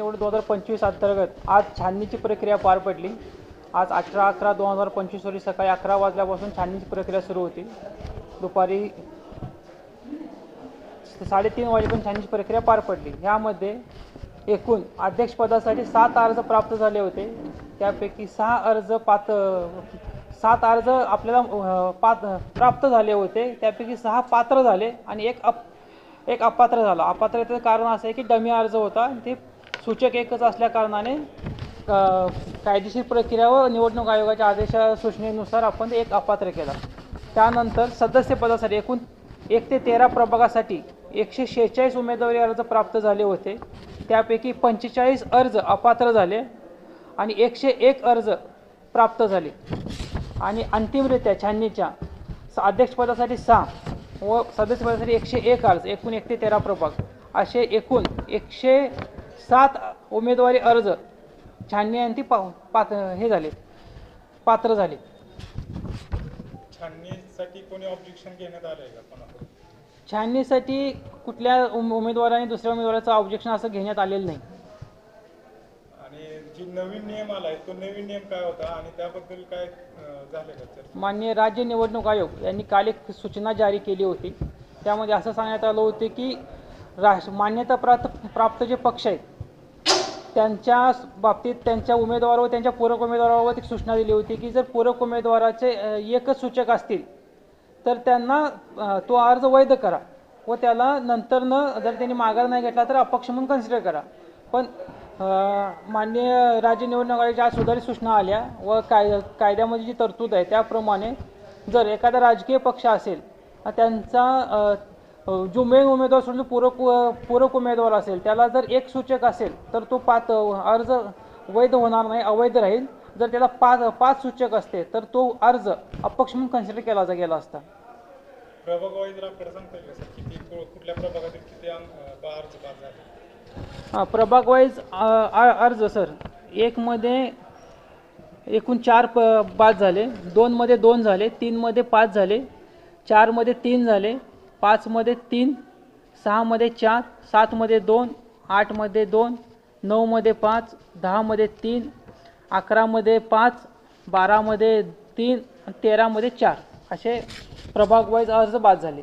निवड दोन हजार पंचवीस अंतर्गत आज छाननीची प्रक्रिया पार पडली. आज अठरा अकरा दोन हजार पंचवीस रोजी सकाळी अकरा वाजल्यापासून छाननीची प्रक्रिया सुरू होती. दुपारी साडेतीन वाजेपर्यंत छाननीची प्रक्रिया पार पडली. यामध्ये एकूण अध्यक्षपदासाठी सात अर्ज प्राप्त झाले होते. त्यापैकी सहा अर्ज पात सात अर्ज आपल्याला पात प्राप्त झाले होते. त्यापैकी सहा पात्र झाले आणि एक अप एक अपात्र झाला. अपात्रतेचं कारण असं आहे की डमी अर्ज होता आणि ते सूचक एकच असल्या कारणाने कायदेशीर प्रक्रिया व निवडणूक आयोगाच्या आदेशा सूचनेनुसार आपण एक अपात्र केला. त्यानंतर सदस्यपदासाठी एकूण एक ते तेरा प्रभागासाठी एकशे शेहेचाळीस उमेदवारी अर्ज प्राप्त झाले होते. त्यापैकी पंचेचाळीस अर्ज अपात्र झाले आणि एकशे एक अर्ज प्राप्त झाले. आणि अंतिमरित्या छाननीच्या अध्यक्षपदासाठी सहा व सदस्यपदासाठी एकशे एक अर्ज एकूण एक ते तेरा प्रभाग. असे एकूण एकशे सात उमेदवारी अर्ज छाननी आणि ती पा पात हे झाले. पात्र झाले. छाननीसाठी कोणी ऑब्जेक्शन घेण्यात का छाननीसाठी कुठल्या उम उमेदवाराने दुसऱ्या उमेदवाराचं ऑब्जेक्शन असं घेण्यात आलेलं नाही. आणि जी नवीन नियम आलाय तो नवीन नियम काय होता आणि त्याबद्दल काय अं, झालं का चर्चा? माननीय राज्य निवडणूक आयोग यांनी काल एक सूचना जारी केली होती. त्यामध्ये असं सांगण्यात आलं होते की राष्ट्र मान्यता प्राप्त प्राप्त जे पक्ष आहेत त्यांच्या बाबतीत त्यांच्या उमेदवार व त्यांच्या पूरक उमेदवारावर एक सूचना दिली होती की जर पूरक उमेदवाराचे एकच सूचक असतील तर त्यांना तो अर्ज वैध करा व त्याला नंतरनं जर त्यांनी माघार नाही घेतला तर अपक्ष म्हणून कन्सिडर करा. पण माननीय राज्य निवडणूक आयोगाच्या आज सुधारित सूचना आल्या व काय कायद्यामध्ये जी तरतूद आहे त्याप्रमाणे जर एखादा राजकीय पक्ष असेल त्यांचा जो मेन उमेदवार सोडून पूरक पूरक उमेदवार असेल त्याला जर एक सूचक असेल तर तो पाच अर्ज वैध होणार नाही अवैध राहील. जर त्याला पाच पाच सूचक असते तर तो अर्ज अपक्ष म्हणून कन्सिडर केला जा गेला असता. हा, प्रभाग वाईज अर्ज सर. एकमध्ये एकूण चार प बाद झाले. दोनमध्ये दोन झाले तीनमध्ये पाच झाले. चारमध्ये तीन झाले. पाचमध्ये तीन सहामध्ये चार सातमध्ये दोन आठमध्ये दोन नऊमध्ये पाच दहामध्ये तीन अकरामध्ये पाच बारामध्ये तीन तेरामध्ये चार. असे प्रभागवाईज अर्ज बाद झाले.